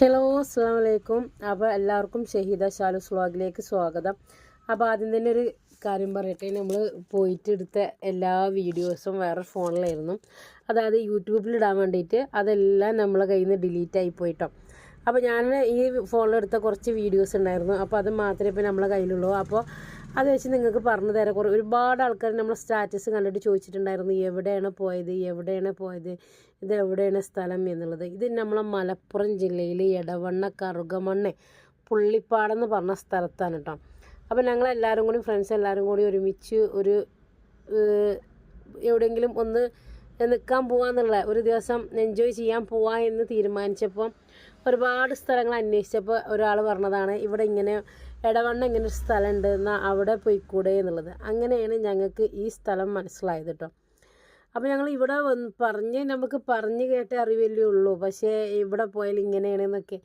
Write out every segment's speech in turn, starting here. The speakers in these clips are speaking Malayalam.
ഹലോ അസ്സാം വലൈക്കും അപ്പോൾ എല്ലാവർക്കും ഷഹീദ ഷാലുസ് വ്ളോഗിലേക്ക് സ്വാഗതം. അപ്പോൾ ആദ്യം തന്നെ ഒരു കാര്യം പറയട്ടെ. നമ്മൾ പോയിട്ട് എടുത്ത എല്ലാ വീഡിയോസും വേറെ ഫോണിലായിരുന്നു. അതായത് യൂട്യൂബിൽ ഇടാൻ വേണ്ടിയിട്ട് അതെല്ലാം നമ്മളെ കയ്യിൽ നിന്ന് ഡിലീറ്റ് ആയി പോയിട്ടോ. അപ്പോൾ ഞാൻ ഈ ഫോണിലെടുത്ത കുറച്ച് വീഡിയോസ് ഉണ്ടായിരുന്നു. അപ്പോൾ അത് മാത്രമേ ഇപ്പോൾ നമ്മളെ കയ്യിലുള്ളൂ. അപ്പോൾ അത് വെച്ച് നിങ്ങൾക്ക് പറഞ്ഞു തരാം. കുറേ ഒരുപാട് ആൾക്കാർ നമ്മളെ സ്റ്റാറ്റസ് കണ്ടിട്ട് ചോദിച്ചിട്ടുണ്ടായിരുന്നു എവിടെയാണ് പോയത്? എവിടെയാണ് പോയത്? ഇത് എവിടെയാണ് സ്ഥലം എന്നുള്ളത്? ഇത് നമ്മളെ മലപ്പുറം ജില്ലയിൽ എടവണ്ണ കറുകമണ്ണ പുള്ളിപ്പാടെന്ന് പറഞ്ഞ സ്ഥലത്താണ് കേട്ടോ. അപ്പോൾ ഞങ്ങൾ എല്ലാവരും കൂടി ഫ്രണ്ട്സ് എല്ലാവരും കൂടി ഒരുമിച്ച് ഒരു എവിടെയെങ്കിലും ഒന്ന് നിൽക്കാൻ പോവാന്നുള്ള ഒരു ദിവസം എൻജോയ് ചെയ്യാൻ പോവാ എന്ന് തീരുമാനിച്ചപ്പോൾ ഒരുപാട് സ്ഥലങ്ങൾ അന്വേഷിച്ചപ്പോൾ ഒരാൾ പറഞ്ഞതാണ് ഇവിടെ ഇങ്ങനെ ഇടവണ്ണ ഇങ്ങനെ ഒരു സ്ഥലമുണ്ട് എന്നാൽ അവിടെ പോയിക്കൂടെ എന്നുള്ളത്. അങ്ങനെയാണ് ഞങ്ങൾക്ക് ഈ സ്ഥലം മനസ്സിലായത് കേട്ടോ അപ്പോൾ ഞങ്ങൾ ഇവിടെ വന്ന് പറഞ്ഞ് നമുക്ക് പറഞ്ഞ് കേട്ട അറിവല്ലേ ഉള്ളൂ. പക്ഷേ ഇവിടെ പോയാൽ ഇങ്ങനെയാണെന്നൊക്കെ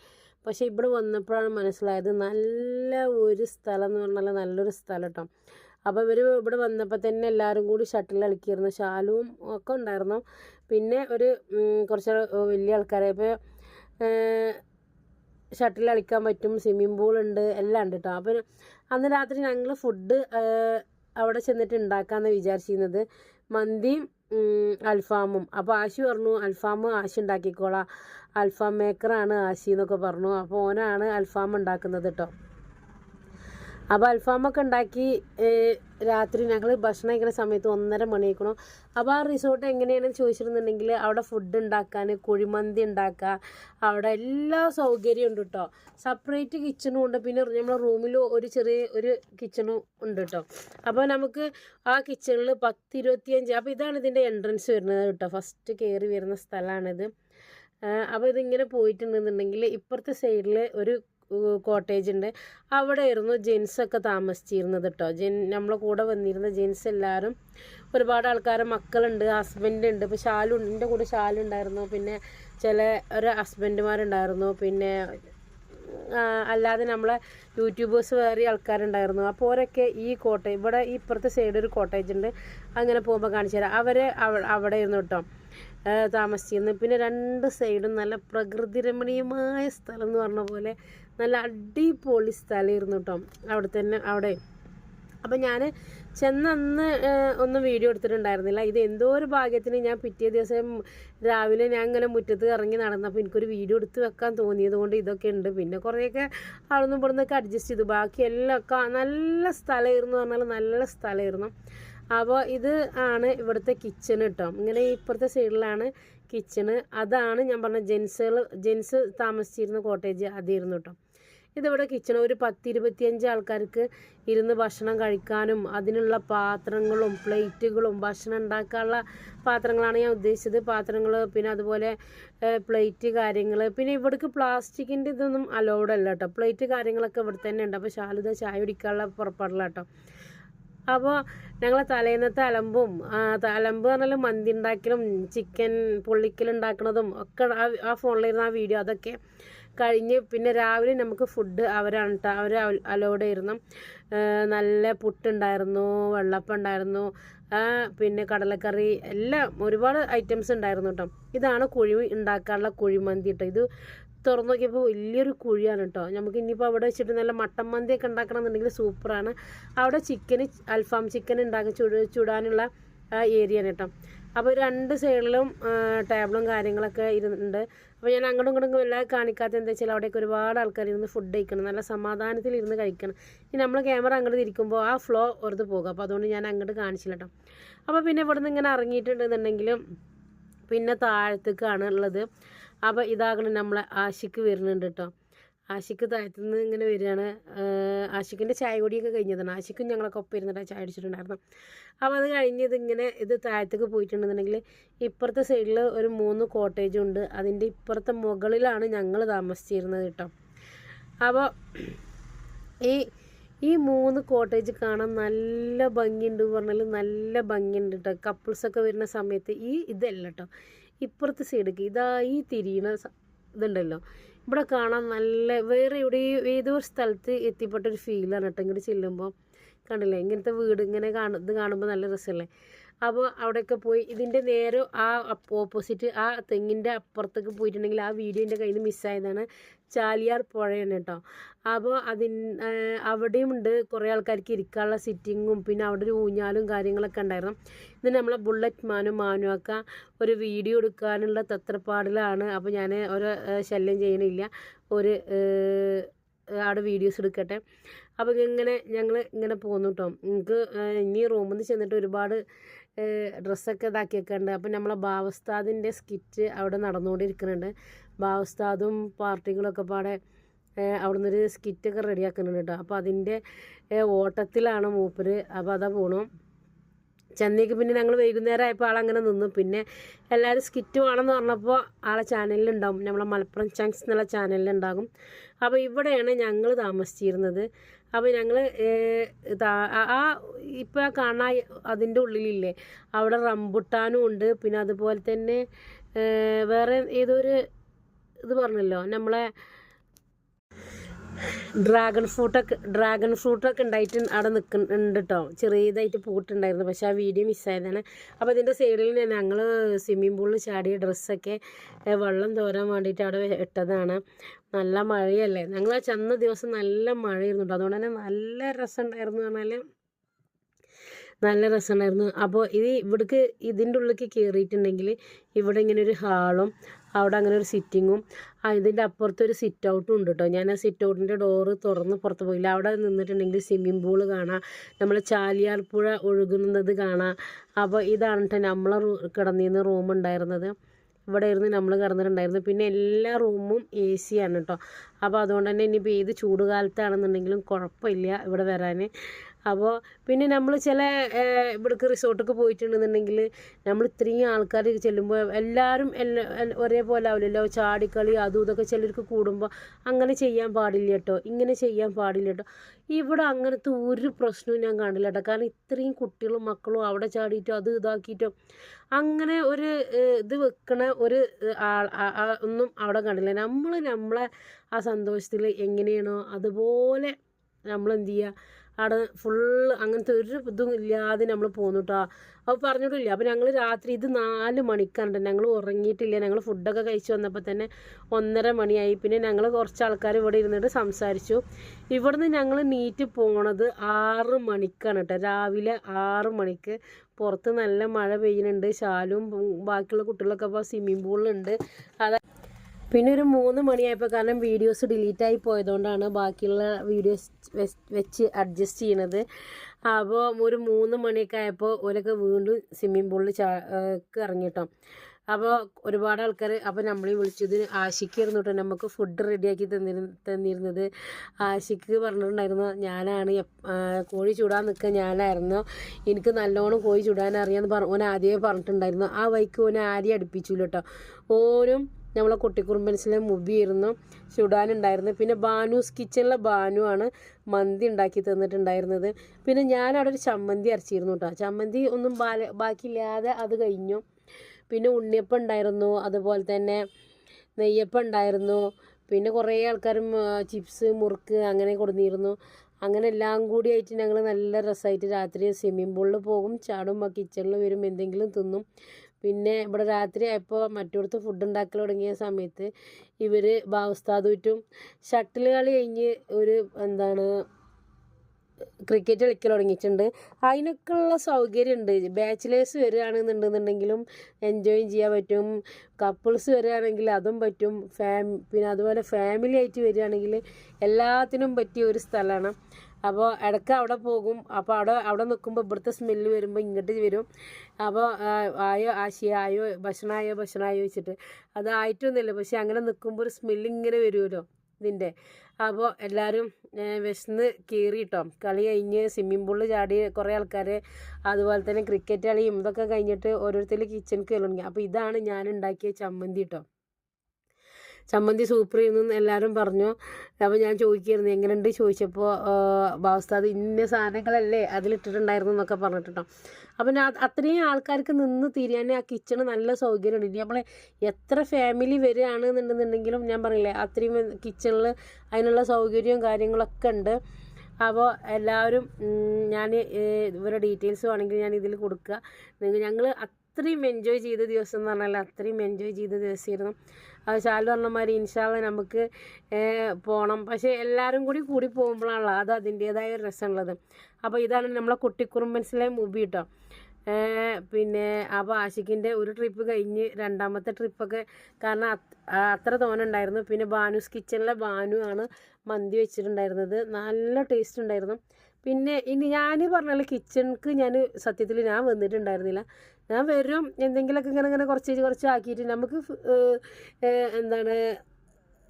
പക്ഷേ ഇവിടെ വന്നപ്പോഴാണ് മനസ്സിലായത് നല്ല ഒരു സ്ഥലം എന്ന് പറഞ്ഞാൽ നല്ലൊരു സ്ഥലം കേട്ടോ അപ്പോൾ ഇവർ ഇവിടെ വന്നപ്പോൾ തന്നെ എല്ലാവരും കൂടി ഷട്ടിൽ കളിക്കായിരുന്നു ശാലുവും ഒക്കെ ഉണ്ടായിരുന്നു. പിന്നെ ഒരു കുറച്ച് വലിയ ആൾക്കാരെ ഇപ്പോൾ ഷട്ടിൽ കളിക്കാൻ പറ്റും സ്വിമ്മിംഗ് പൂൾ ഉണ്ട് എല്ലാം ഉണ്ട് കേട്ടോ അപ്പം അന്ന് രാത്രി ഞങ്ങൾ ഫുഡ് അവിടെ ചെന്നിട്ട് ഉണ്ടാക്കാമെന്ന് വിചാരിച്ചിരുന്നത് മന്തിയും അൽഫാമും. അപ്പോൾ ആശി പറഞ്ഞു അൽഫാം ആശി ഉണ്ടാക്കിക്കോളാം. അൽഫാം മേക്കറാണ് ആശി എന്നൊക്കെ പറഞ്ഞു. അപ്പോൾ ഓനാണ് അൽഫാം ഉണ്ടാക്കുന്നത് കേട്ടോ അപ്പോൾ അൽഫാമൊക്കെ ഉണ്ടാക്കി രാത്രി ഞങ്ങൾ ഭക്ഷണം കഴിക്കുന്ന സമയത്ത് ഒന്നര മണിയായിക്കണു. അപ്പോൾ ആ റിസോർട്ട് എങ്ങനെയാണെന്ന് ചോദിച്ചിരുന്നുണ്ടെങ്കിൽ അവിടെ ഫുഡ് ഉണ്ടാക്കാൻ കുഴിമന്തി ഉണ്ടാക്കുക അവിടെ എല്ലാ സൗകര്യവും ഉണ്ട് കേട്ടോ സെപ്പറേറ്റ് കിച്ചണും ഉണ്ട്. പിന്നെ നമ്മളെ റൂമിൽ ഒരു ചെറിയ ഒരു കിച്ചണും ഉണ്ട് കേട്ടോ അപ്പോൾ നമുക്ക് ആ കിച്ചണിൽ പത്ത് ഇരുപത്തിയഞ്ച് അപ്പോൾ ഇതാണ് ഇതിന്റെ എൻട്രൻസ് വരുന്നത് കേട്ടോ ഫസ്റ്റ് കയറി വരുന്ന സ്ഥലമാണിത്. അപ്പോൾ ഇതിങ്ങനെ പോയിട്ടുണ്ടെന്നുണ്ടെങ്കിൽ ഇപ്പുറത്തെ സൈഡിൽ ഒരു കോട്ടേജ് ഉണ്ട്. അവിടെ ആയിരുന്നു ജെൻസൊക്കെ താമസിച്ചിരുന്നത് കേട്ടോ ജെൻ നമ്മളെ കൂടെ വന്നിരുന്ന ജെൻസ് എല്ലാവരും ഒരുപാട് ആൾക്കാരെ മക്കളുണ്ട് ഹസ്ബൻഡ് ഉണ്ട്. ഇപ്പോൾ ഷാലു എന്റെ കൂടെ ഷാലുണ്ടായിരുന്നു പിന്നെ ചില ഒരു ഹസ്ബൻഡുമാരുണ്ടായിരുന്നു പിന്നെ അല്ലാതെ നമ്മളെ യൂട്യൂബേഴ്സ് വേറെ ആൾക്കാരുണ്ടായിരുന്നു. അപ്പോൾ അവരൊക്കെ ഈ കോട്ടേജ് ഇവിടെ ഈ ഇപ്പുറത്തെ സൈഡ് ഒരു കോട്ടേജ് ഉണ്ട്. അങ്ങനെ പോകുമ്പോൾ കാണിച്ചു തരാം. അവരെ അവ- അവിടെ ഇരുന്നു കേട്ടോ താമസിച്ചിരുന്നു പിന്നെ രണ്ട് സൈഡും നല്ല പ്രകൃതി രമണീയമായ സ്ഥലം എന്ന് പറഞ്ഞ പോലെ നല്ല അടിപൊളി സ്ഥലമായിരുന്നു കേട്ടോ. അവിടെ തന്നെ അവിടെ. അപ്പം ഞാൻ ചെന്നന്ന് ഒന്നും വീഡിയോ എടുത്തിട്ടുണ്ടായിരുന്നില്ല. ഇത് എന്തോ ഒരു ഭാഗ്യത്തിന് ഞാൻ പിറ്റേ ദിവസം രാവിലെ ഞാൻ ഇങ്ങനെ മുറ്റത്ത് ഇറങ്ങി നടന്നപ്പോൾ എനിക്കൊരു വീഡിയോ എടുത്ത് വെക്കാൻ തോന്നിയത് കൊണ്ട് ഇതൊക്കെ ഉണ്ട്. പിന്നെ കുറേയൊക്കെ അവിടുന്ന് ഇവിടുന്നൊക്കെ അഡ്ജസ്റ്റ് ചെയ്തു. ബാക്കി എല്ലാം നല്ല സ്ഥലമായിരുന്നു പറഞ്ഞാൽ നല്ല സ്ഥലമായിരുന്നു. അപ്പോൾ ഇത് ആണ് ഇവിടുത്തെ കിച്ചൺ കേട്ടോ. ഇങ്ങനെ ഇപ്പുറത്തെ സൈഡിലാണ് കിച്ചണ് അതാണ് ഞാൻ പറഞ്ഞ ജെൻസുകൾ ജെൻസ് താമസിച്ചിരുന്ന കോട്ടേജ് അതായിരുന്നു കേട്ടോ. ഇതിവിടെ കിച്ചൺ ഒരു പത്ത് ഇരുപത്തിയഞ്ച് ആൾക്കാർക്ക് ഇരുന്ന് ഭക്ഷണം കഴിക്കാനും അതിനുള്ള പാത്രങ്ങളും പ്ലേറ്റുകളും ഭക്ഷണം ഉണ്ടാക്കാനുള്ള പാത്രങ്ങളാണ് ഞാൻ ഉദ്ദേശിച്ചത്. പാത്രങ്ങൾ പിന്നെ അതുപോലെ പ്ലേറ്റ് കാര്യങ്ങൾ പിന്നെ ഇവിടേക്ക് പ്ലാസ്റ്റിക്കിന്റെ ഇതൊന്നും അലോഡ് അല്ല കേട്ടോ പ്ലേറ്റ് കാര്യങ്ങളൊക്കെ ഇവിടെ തന്നെ ഉണ്ട്. അപ്പോൾ ശാലുദ ചായ കുടിക്കാനുള്ള പുറപ്പാടില്ല കേട്ടോ അപ്പോൾ ഞങ്ങൾ തലേന്നത്തെ അലമ്പും അലമ്പ് പറഞ്ഞാൽ മന്തി ഉണ്ടാക്കലും ചിക്കൻ പൊള്ളിക്കലുണ്ടാക്കണതും ഒക്കെ ആ- ആ ഫോണിലിരുന്ന ആ വീഡിയോ അതൊക്കെ കഴിഞ്ഞ് പിന്നെ രാവിലെ നമുക്ക് ഫുഡ് അവരാണ് കേട്ടോ അവർ അലോഡ് ആയിരുന്നു. നല്ല പുട്ടുണ്ടായിരുന്നു വെള്ളപ്പം ഉണ്ടായിരുന്നു പിന്നെ കടലക്കറി എല്ലാം ഒരുപാട് ഐറ്റംസ് ഉണ്ടായിരുന്നു കേട്ടോ ഇതാണ് കുഴി ഉണ്ടാക്കാനുള്ള കുഴിമന്തി കേട്ടോ ഇത് തുറന്നു നോക്കിയപ്പോൾ വലിയൊരു കുഴിയാണ് കേട്ടോ നമുക്ക് ഇനിയിപ്പോൾ അവിടെ വെച്ചിട്ട് നല്ല മട്ടൻ മന്തിയൊക്കെ ഉണ്ടാക്കണമെന്നുണ്ടെങ്കിൽ സൂപ്പറാണ് അവിടെ ചിക്കന് അൽഫാം ചിക്കൻ ഉണ്ടാക്കി ചുട ചുടാനുള്ള ഏരിയയാണ് കേട്ടോ അപ്പോൾ രണ്ട് സൈഡിലും ടേബിളും കാര്യങ്ങളൊക്കെ ഇരുന്നുണ്ട് അപ്പോൾ ഞാൻ അങ്ങോട്ടും ഇങ്ങോട്ടും എല്ലാം കാണിക്കാത്ത എന്താ വെച്ചാൽ അവിടെയൊക്കെ ഒരുപാട് ആൾക്കാർ ഇരുന്ന് ഫുഡ് കഴിക്കണം നല്ല സമാധാനത്തിൽ ഇരുന്ന് കഴിക്കണം. ഇനി നമ്മൾ ക്യാമറ അങ്ങോട്ട് തിരിക്കുമ്പോൾ ആ ഫ്ലോ വെറുതെ പോകും. അപ്പോൾ അതുകൊണ്ട് ഞാൻ അങ്ങോട്ട് കാണിച്ചില്ല കേട്ടോ അപ്പോൾ പിന്നെ ഇവിടെ നിന്ന് ഇങ്ങനെ ഇറങ്ങിയിട്ടുണ്ടെന്നുണ്ടെങ്കിലും പിന്നെ താഴത്തേക്കാണ് ഉള്ളത്. അപ്പോൾ ഇതാകണം നമ്മളെ ആശിക്ക് വരുന്നുണ്ട് കേട്ടോ ആഷിക്ക് താഴത്തുനിന്ന് ഇങ്ങനെ വരികയാണ്. ആശിക്കിന്റെ ചായ കൂടിയൊക്കെ കഴിഞ്ഞതാണ്. ആശിക്കും ഞങ്ങളൊക്കെ ഒപ്പം ഇരുന്നിട്ട് ചായ അടിച്ചിട്ടുണ്ടായിരുന്നു അപ്പോൾ അത് കഴിഞ്ഞ് ഇങ്ങനെ ഇത് താഴത്തേക്ക് പോയിട്ടുണ്ടെന്നുണ്ടെങ്കിൽ ഇപ്പുറത്തെ സൈഡിൽ ഒരു മൂന്ന് കോട്ടേജും ഉണ്ട്. അതിന്റെ ഇപ്പുറത്തെ മുകളിലാണ് ഞങ്ങൾ താമസിച്ചിരുന്നത് കേട്ടോ. അപ്പോൾ ഈ ഈ മൂന്ന് കോട്ടേജ് കാണാൻ നല്ല ഭംഗിയുണ്ട് പറഞ്ഞാൽ നല്ല ഭംഗിയുണ്ട് കേട്ടോ. കപ്പിൾസൊക്കെ വരുന്ന സമയത്ത് ഈ ഇതല്ല കേട്ടോ. ഇപ്പുറത്തെ സൈഡിലേക്ക് ഇതാ ഈ തിരിയണ ഇതുണ്ടല്ലോ. ഇവിടെ കാണാൻ നല്ല വേറെ ഇവിടെ ഏതോ ഒരു സ്ഥലത്ത് എത്തിപ്പെട്ട ഒരു ഫീലാണ് കേട്ടോ. ഇങ്ങോട്ട് ചെല്ലുമ്പോൾ കണ്ടില്ലേ? ഇങ്ങനത്തെ വീട് ഇങ്ങനെ കാണുന്നത് കാണുമ്പോൾ നല്ല രസമല്ലേ അപ്പോൾ അവിടെയൊക്കെ പോയി. ഇതിന്റെ നേരെ ആ ഓപ്പോസിറ്റ് ആ തെങ്ങിന്റെ അപ്പുറത്തേക്ക് പോയിട്ടുണ്ടെങ്കിൽ ആ വീഡിയോ എന്റെ കയ്യിൽ നിന്ന് മിസ്സായതാണ് ചാലിയാർ പുഴയാണ് കേട്ടോ. അപ്പോൾ അതിൻ അവിടെയും ഉണ്ട് കുറേ ആൾക്കാർക്ക് ഇരിക്കാനുള്ള സിറ്റിങ്ങും പിന്നെ അവിടെ ഒരു ഊഞ്ഞാലും കാര്യങ്ങളൊക്കെ ഉണ്ടായിരുന്നു. ഇത് നമ്മളെ ബുള്ളറ്റ് മാനും മാനും ഒക്കെ ഒരു വീഡിയോ എടുക്കാനുള്ള തത്രപ്പാടിലാണ്. അപ്പോൾ ഞാൻ ഒരു ശല്യം ചെയ്യണില്ല. ഒരു അവിടെ വീഡിയോസ് എടുക്കട്ടെ. അപ്പോൾ ഇങ്ങനെ ഞങ്ങൾ ഇങ്ങനെ പോന്നു കേട്ടോ. നിങ്ങൾക്ക് ഇനി റൂമിൽ നിന്ന് ചെന്നിട്ട് ഒരുപാട് ഡ്രസ്സൊക്കെ ഇതാക്കിയൊക്കെയുണ്ട്. അപ്പം നമ്മളെ ഭാവസ്താദിന്റെ സ്കിറ്റ് അവിടെ നടന്നുകൊണ്ടിരിക്കുന്നുണ്ട്. ഭാവസ്താദും പാർട്ടികളൊക്കെ പാടെ അവിടെ നിന്നൊരു സ്കിറ്റൊക്കെ റെഡിയാക്കുന്നുണ്ട് കേട്ടോ. അപ്പോൾ അതിന്റെ ഓട്ടത്തിലാണ് മൂപ്പര് അപ്പോൾ അതാ പോണു. ചെന്നൈക്ക് പിന്നെ ഞങ്ങൾ വൈകുന്നേരം ആയപ്പോൾ ആളങ്ങനെ നിന്നു. പിന്നെ എല്ലാവരും സ്കിറ്റ് വേണമെന്ന് പറഞ്ഞപ്പോൾ ആളെ ചാനലിലുണ്ടാവും. നമ്മളെ മലപ്പുറം ചാങ്സ് എന്നുള്ള ചാനലിലുണ്ടാകും. അപ്പോൾ ഇവിടെയാണ് ഞങ്ങൾ താമസിച്ചിരുന്നത്. അപ്പോൾ ഞങ്ങൾ ആ ഇപ്പോൾ ആ കാണാൻ അതിന്റെ ഉള്ളിലില്ലേ? അവിടെ റംബുട്ടാനും ഉണ്ട്. പിന്നെ അതുപോലെ തന്നെ വേറെ ഏതൊരു ഇത് പറഞ്ഞല്ലോ? നമ്മളെ ഡ്രാഗൺ ഫ്രൂട്ടൊക്കെ ഡ്രാഗൺ ഫ്രൂട്ടൊക്കെ ഉണ്ടായിട്ട് അവിടെ നിൽക്കുന്നുണ്ട് കേട്ടോ ചെറിയതായിട്ട് പൂട്ടുണ്ടായിരുന്നു. പക്ഷേ ആ വീഡിയോ മിസ്സായതാണ് അപ്പോൾ ഇതിന്റെ സൈഡിൽ ഞങ്ങൾ സ്വിമ്മിംഗ് പൂളിൽ ചാടിയ ഡ്രസ്സൊക്കെ വെള്ളം തോരാൻ വേണ്ടിയിട്ട് അവിടെ ഇട്ടതാണ്. നല്ല മഴയല്ലേ? ഞങ്ങൾ ആ ചെന്ന ദിവസം നല്ല മഴയായിരുന്നു അതുകൊണ്ട് തന്നെ നല്ല രസമുണ്ടായിരുന്നു പറഞ്ഞാൽ നല്ല രസമുണ്ടായിരുന്നു. അപ്പോൾ ഇത് ഇവിടേക്ക് ഇതിന്റെ ഉള്ളിലേക്ക് കയറിയിട്ടുണ്ടെങ്കിൽ ഇവിടെ ഇങ്ങനെ ഒരു ഹാളും അവിടെ അങ്ങനെ ഒരു സിറ്റിങ്ങും ഇതിന്റെ അപ്പുറത്ത് ഒരു സിറ്റ് ഔട്ടും ഉണ്ട് കേട്ടോ ഞാൻ ആ സിറ്റ് ഔട്ടിന്റെ ഡോറ് തുറന്ന് പുറത്ത് പോയില്ല. അവിടെ നിന്നിട്ടുണ്ടെങ്കിൽ സ്വിമ്മിംഗ് പൂൾ കാണാം നമ്മൾ ചാലിയാർ പുഴ ഒഴുകുന്നത് കാണാം. അപ്പോൾ ഇതാണ് കേട്ടോ നമ്മളെ റൂ കിടന്നിരുന്ന റൂം ഉണ്ടായിരുന്നത്. ഇവിടെ ഇരുന്ന് നമ്മൾ കിടന്നിട്ടുണ്ടായിരുന്നു പിന്നെ എല്ലാ റൂമും എ സി ആണ് കേട്ടോ അപ്പോൾ അതുകൊണ്ട് തന്നെ ഇനിയിപ്പോൾ ഏത് ചൂടുകാലത്താണെന്നുണ്ടെങ്കിലും കുഴപ്പമില്ല ഇവിടെ വരാൻ അപ്പോൾ പിന്നെ നമ്മൾ ചില ഇവിടേക്ക് റിസോർട്ടൊക്കെ പോയിട്ടുണ്ടെന്നുണ്ടെങ്കിൽ നമ്മൾ ഇത്രയും ആൾക്കാർ ചെല്ലുമ്പോൾ എല്ലാവരും എല്ലാ ഒരേപോലെ ആവില്ലല്ലോ ചാടിക്കളി അതും ഇതൊക്കെ ചിലർക്ക് കൂടുമ്പോൾ അങ്ങനെ ചെയ്യാൻ പാടില്ല കേട്ടോ ഇങ്ങനെ ചെയ്യാൻ പാടില്ല കേട്ടോ ഇവിടെ അങ്ങനത്തെ ഒരു പ്രശ്നവും ഞാൻ കാണില്ല കേട്ടോ കാരണം ഇത്രയും കുട്ടികളും മക്കളും അവിടെ ചാടിയിട്ടോ അത് ഇതാക്കിയിട്ടോ അങ്ങനെ ഒരു ഇത് വെക്കണ ഒരു ഒന്നും അവിടെ കണ്ടില്ല. നമ്മൾ നമ്മളെ ആ സന്തോഷത്തിൽ എങ്ങനെയാണോ അതുപോലെ നമ്മൾ എന്ത് ചെയ്യുക അവിടെ ഫുള്ള് അങ്ങനത്തെ ഒരു ഇതും ഇല്ലാതെ നമ്മൾ പോന്നു കേട്ടോ അപ്പോൾ പറഞ്ഞിട്ടില്ല. അപ്പോൾ ഞങ്ങൾ രാത്രി ഇത് നാല് മണിക്കാണ് ഞങ്ങൾ ഉറങ്ങിയിട്ടില്ല. ഞങ്ങൾ ഫുഡൊക്കെ കഴിച്ച് വന്നപ്പോൾ തന്നെ ഒന്നര മണിയായി. പിന്നെ ഞങ്ങൾ കുറച്ച് ആൾക്കാർ ഇവിടെ ഇരുന്നിട്ട് സംസാരിച്ചു. ഇവിടുന്ന് ഞങ്ങൾ നീറ്റ് പോണത് ആറ് മണിക്കാണ് കേട്ടോ രാവിലെ ആറ് മണിക്ക്. പുറത്ത് നല്ല മഴ പെയ്യുന്നുണ്ട് ശാലും ബാക്കിയുള്ള കുട്ടികളൊക്കെ ഇപ്പോൾ സ്വിമ്മിംഗ് പൂളിലുണ്ട് അതാ പിന്നെ ഒരു മൂന്ന് മണിയായപ്പോൾ കാരണം വീഡിയോസ് ഡിലീറ്റായി പോയതുകൊണ്ടാണ് ബാക്കിയുള്ള വീഡിയോസ് വെച്ച് അഡ്ജസ്റ്റ് ചെയ്യണത്. അപ്പോൾ ഒരു മൂന്ന് മണിയൊക്കെ ആയപ്പോൾ ഓരൊക്കെ വീണ്ടും സ്വിമ്മിംഗ് പൂളിൽ ചാ ഏക്ക് ഇറങ്ങിട്ടോ. അപ്പോൾ ഒരുപാട് ആൾക്കാർ അപ്പോൾ നമ്മളെ വിളിച്ചത് ആശിക്കായിരുന്നു കേട്ടോ നമുക്ക് ഫുഡ് റെഡിയാക്കി തന്നിരു തന്നിരുന്നത്. ആശിക്ക് പറഞ്ഞിട്ടുണ്ടായിരുന്നു ഞാനാണ് കോഴി ചൂടാൻ നിൽക്കുക ഞാനായിരുന്നു. എനിക്ക് നല്ലോണം കോഴി ചൂടാൻ അറിയാമെന്ന് പറഞ്ഞു ഓൻ ആദ്യമേ പറഞ്ഞിട്ടുണ്ടായിരുന്നു. ആ വൈക്ക് ഓനെ ആരെയും അടുപ്പിച്ചില്ല കേട്ടോ ഓനും നമ്മളെ കുട്ടിക്കുറുമ്പൻസിലെ മുബിയായിരുന്നു ചുടാനുണ്ടായിരുന്നു പിന്നെ ബാനൂസ് കിച്ചണിലെ ബാനു ആണ് മന്തി ഉണ്ടാക്കി തന്നിട്ടുണ്ടായിരുന്നത്. പിന്നെ ഞാൻ അവിടെ ഒരു ചമ്മന്തി അരച്ചിരുന്നു കേട്ടോ ചമ്മന്തി ഒന്നും ബാക്കിയില്ലാതെ അത് കഴിഞ്ഞു. പിന്നെ ഉണ്ണിയപ്പം ഉണ്ടായിരുന്നു അതുപോലെ തന്നെ നെയ്യപ്പം ഉണ്ടായിരുന്നു. പിന്നെ കുറേ ആൾക്കാരും ചിപ്സ് മുറുക്ക് അങ്ങനെ കൊടുത്തിരുന്നു അങ്ങനെ എല്ലാം കൂടി ആയിട്ട് ഞങ്ങൾ നല്ല രസമായിട്ട് രാത്രി സ്വിമ്മിംഗ് പൂളിൽ പോകും ചാടും കിച്ചണിൽ വരും എന്തെങ്കിലും തിന്നും. പിന്നെ ഇവിടെ രാത്രി ആയപ്പോൾ മറ്റിടത്ത് ഫുഡ് ഉണ്ടാക്കൽ തുടങ്ങിയ സമയത്ത് ഇവർ ബാവസ്ഥാതുറ്റും ഷട്ടിൽ കളി കഴിഞ്ഞ് ഒരു എന്താണ് ക്രിക്കറ്റ് കളിക്കൽ തുടങ്ങിയിട്ടുണ്ട്. അതിനൊക്കെ ഉള്ള സൗകര്യമുണ്ട് ബാച്ചിലേഴ്സ് വരികയാണെന്നുണ്ടെന്നുണ്ടെങ്കിലും എൻജോയ് ചെയ്യാൻ പറ്റും. കപ്പിൾസ് വരികയാണെങ്കിൽ അതും പറ്റും. ഫാം പിന്നെ അതുപോലെ ഫാമിലി ആയിട്ട് വരികയാണെങ്കിൽ എല്ലാത്തിനും പറ്റിയ ഒരു സ്ഥലമാണ് അപ്പോൾ ഇടയ്ക്ക് അവിടെ പോകും. അപ്പോൾ അവിടെ അവിടെ നിൽക്കുമ്പോൾ ഇവിടുത്തെ സ്മെല്ല് വരുമ്പോൾ ഇങ്ങോട്ട് വരും. അപ്പോൾ ആയോ ആശയായോ ഭക്ഷണമായോ ഭക്ഷണമായോ വെച്ചിട്ട് അതായിട്ടൊന്നുമില്ല പക്ഷെ അങ്ങനെ നിൽക്കുമ്പോൾ ഒരു സ്മെല്ല് ഇങ്ങനെ വരുമല്ലോ ഇതിന്റെ അപ്പോൾ എല്ലാവരും വിശന്ന് കീറി കളി കഴിഞ്ഞ് സ്വിമ്മിംഗ് പൂളിൽ ചാടി കുറേ ആൾക്കാർ അതുപോലെ തന്നെ ക്രിക്കറ്റ് കളിയും ഇതൊക്കെ കഴിഞ്ഞിട്ട് ഓരോരുത്തർ കിച്ചണിക്ക് തുടങ്ങി അപ്പോൾ ഇതാണ് ഞാൻ ഉണ്ടാക്കിയ ചമ്മന്തി കേട്ടോ ചമ്മന്തി സൂപ്പർ ചെയ്യുന്നു എല്ലാവരും പറഞ്ഞു. അപ്പോൾ ഞാൻ ചോദിക്കായിരുന്നു എങ്ങനെയുണ്ട്? ചോദിച്ചപ്പോൾ ബാവസ്ഥാത് ഇന്ന സാധനങ്ങളല്ലേ അതിലിട്ടിട്ടുണ്ടായിരുന്നു എന്നൊക്കെ പറഞ്ഞിട്ടോ അപ്പം ഞാൻ അത്രയും ആൾക്കാർക്ക് നിന്ന് തിരിയാൻ ആ കിച്ചണ് നല്ല സൗകര്യമുണ്ട്. ഇനി നമ്മളെ എത്ര ഫാമിലി വരികയാണെന്നുണ്ടെന്നുണ്ടെങ്കിലും ഞാൻ പറയില്ലേ അത്രയും കിച്ചണിൽ അതിനുള്ള സൗകര്യവും കാര്യങ്ങളൊക്കെ ഉണ്ട്. അപ്പോൾ എല്ലാവരും ഞാൻ ഇവരുടെ ഡീറ്റെയിൽസ് വേണമെങ്കിൽ ഞാൻ ഇതിൽ കൊടുക്കുക. നിങ്ങൾ ഞങ്ങൾ അത്രയും എൻജോയ് ചെയ്ത ദിവസം എന്ന് പറഞ്ഞാൽ അത്രയും എൻജോയ് ചെയ്ത ദിവസമായിരുന്നു അത് ശാലു പറഞ്ഞ മാതിരി ഇൻഷാല്ല നമുക്ക് പോകണം പക്ഷേ എല്ലാവരും കൂടി കൂടി പോകുമ്പോഴാണല്ലോ അത് അതിന്റേതായ ഒരു രസമുള്ളത്. അപ്പോൾ ഇതാണ് നമ്മളെ കുട്ടിക്കുറുമ്പൻസിലെ മൂവി കേട്ടോ പിന്നെ അപ്പോൾ ആഷിഖിന്റെ ഒരു ട്രിപ്പ് കഴിഞ്ഞ് രണ്ടാമത്തെ ട്രിപ്പൊക്കെ കാരണം അത്ര തോനുണ്ടായിരുന്നു പിന്നെ ബാനുസ് കിച്ചണിലെ ബാനു ആണ് മന്തി വെച്ചിട്ടുണ്ടായിരുന്നത്. നല്ല ടേസ്റ്റ് ഉണ്ടായിരുന്നു. പിന്നെ ഇനി ഞാൻ പറഞ്ഞാൽ കിച്ചണിക്ക് ഞാൻ സത്യത്തിൽ ഞാൻ വന്നിട്ടുണ്ടായിരുന്നില്ല. ഞാൻ വരും എന്തെങ്കിലുമൊക്കെ ഇങ്ങനെ ഇങ്ങനെ കുറച്ച് കുറച്ച് ആക്കിയിട്ട് നമുക്ക് എന്താണ്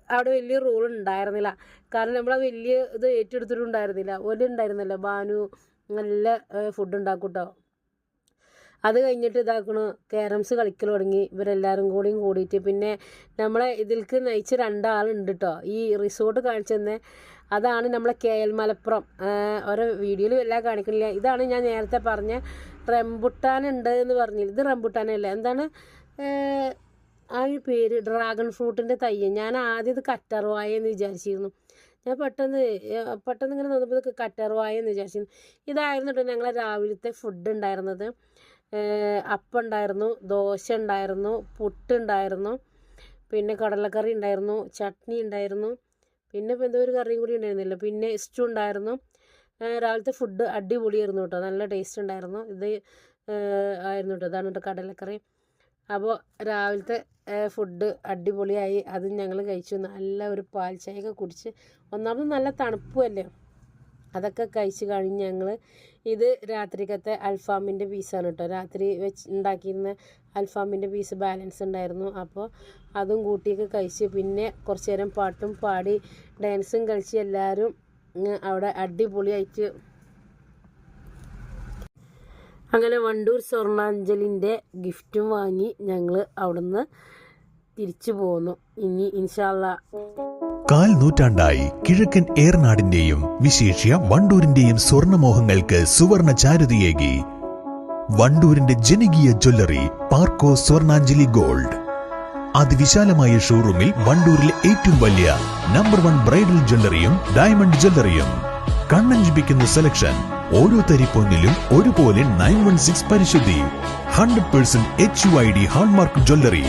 അവിടെ വലിയ റോൾ ഉണ്ടായിരുന്നില്ല. കാരണം നമ്മൾ വലിയ ഇത് ഏറ്റെടുത്തിട്ടുണ്ടായിരുന്നില്ല. ഒരു ഉണ്ടായിരുന്നല്ലോ ബാനു നല്ല ഫുഡ് ഉണ്ടാക്കും കേട്ടോ അത് കഴിഞ്ഞിട്ട് ഇതാക്കണു ക്യാരംസ് കളിക്കൽ തുടങ്ങി. ഇവരെല്ലാവരും കൂടിയും കൂടിയിട്ട് പിന്നെ നമ്മളെ ഇതിൽക്ക് നയിച്ച രണ്ടാളുണ്ട് കേട്ടോ ഈ റിസോർട്ട് കാണിച്ചെന്ന് അതാണ് നമ്മളെ കെ എൽ മലപ്പുറം. ഓരോ വീഡിയോയിലും എല്ലാം കാണിക്കുന്നില്ല ഇതാണ് ഞാൻ നേരത്തെ പറഞ്ഞ റംബുട്ടാൻ ഉണ്ട് എന്ന് പറഞ്ഞില്ല? ഇത് റംബുട്ടാനല്ല? എന്താണ്? ആ ഒരു പേര് ഡ്രാഗൺ ഫ്രൂട്ടിന്റെ തൈ ഞാൻ ആദ്യം ഇത് കറ്റർവായ എന്ന് വിചാരിച്ചിരുന്നു. ഞാൻ പെട്ടെന്ന് പെട്ടെന്ന് ഇങ്ങനെ നോക്കുമ്പോൾ കറ്റർവായ എന്ന് വിചാരിച്ചിരുന്നു. ഇതായിരുന്നു കേട്ടോ ഞങ്ങളെ രാവിലത്തെ ഫുഡ് ഉണ്ടായിരുന്നത്. അപ്പം ഉണ്ടായിരുന്നു ദോശ ഉണ്ടായിരുന്നു പുട്ടുണ്ടായിരുന്നു പിന്നെ കടലക്കറി ഉണ്ടായിരുന്നു ചട്നി ഉണ്ടായിരുന്നു പിന്നെ ഇപ്പോൾ എന്തോ ഒരു കറിയും കൂടി ഉണ്ടായിരുന്നില്ല. പിന്നെ സ്റ്റു ഉണ്ടായിരുന്നു. രാവിലത്തെ ഫുഡ് അടിപൊളിയായിരുന്നു കേട്ടോ. നല്ല ടേസ്റ്റ് ഉണ്ടായിരുന്നു. ഇത് ആയിരുന്നു കേട്ടോ. ഇതാണ് കേട്ടോ കടലക്കറി. അപ്പോൾ രാവിലത്തെ ഫുഡ് അടിപൊളിയായി. അത് ഞങ്ങൾ കഴിച്ചു. നല്ല ഒരു പാൽ ചായയൊക്കെ കുടിച്ച്. ഒന്നാമത് നല്ല തണുപ്പുമല്ലേ അതൊക്കെ കഴിച്ച് കഴിഞ്ഞ് ഞങ്ങൾ ഇത് രാത്രിക്കത്തെ അൽഫാമിന്റെ പീസാണ് കേട്ടോ. രാത്രി വെച്ച് ഉണ്ടാക്കിയിരുന്ന അൽഫാമിന്റെ പീസ് ബാലൻസ് ഉണ്ടായിരുന്നു. അപ്പോൾ അതും കൂട്ടിയൊക്കെ കഴിച്ച് പിന്നെ കുറച്ച് നേരം പാട്ടും പാടി ഡാൻസും കളിച്ച് എല്ലാവരും അവിടെ അടിപൊളിയായിട്ട്. അങ്ങനെ വണ്ടൂർ സ്വർണാഞ്ചലിന്റെ ഗിഫ്റ്റും വാങ്ങി ഞങ്ങൾ അവിടുന്ന് തിരിച്ചു പോന്നു. ഇനി ഇൻഷാല്ല കാൽ നൂറ്റാണ്ടായി കിഴക്കൻ ഏർനാടിന്റെയും വിശേഷ്യ വണ്ടൂരിന്റെയും സ്വർണമോഹങ്ങൾക്ക് സുവർണ ചാരുതയേകി. വണ്ടൂരിന്റെ ജനകീയ ജ്വല്ലറി പാർക്കോ സ്വർണാഞ്ജലി ഗോൾഡ്. അതിവിശാലമായ ഷോറൂമിൽ വണ്ടൂരിലെ ഏറ്റവും വലിയ നമ്പർ വൺ ബ്രൈഡൽ ജ്വല്ലറിയും ഡയമണ്ട് ജ്വല്ലറിയും കണ്ണഞ്ചിപ്പിക്കുന്ന സെലക്ഷൻ ഓരോ തരിപ്പൊന്നിലും ഒരുപോലെ നയൻ വൺ സിക്സ് പരിശുദ്ധി. Hundred percent H U I D hallmark jewellery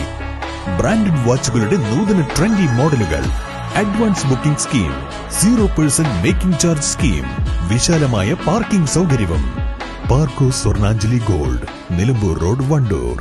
branded വാച്ചുകളുടെ നൂതന ട്രെൻഡി മോഡലുകൾ. Advance booking scheme zero percent making charge scheme വിശാലമായ പാർക്കിംഗ് സൗകര്യവും. Parco Swarnanjali gold Nilambur road Wandoor.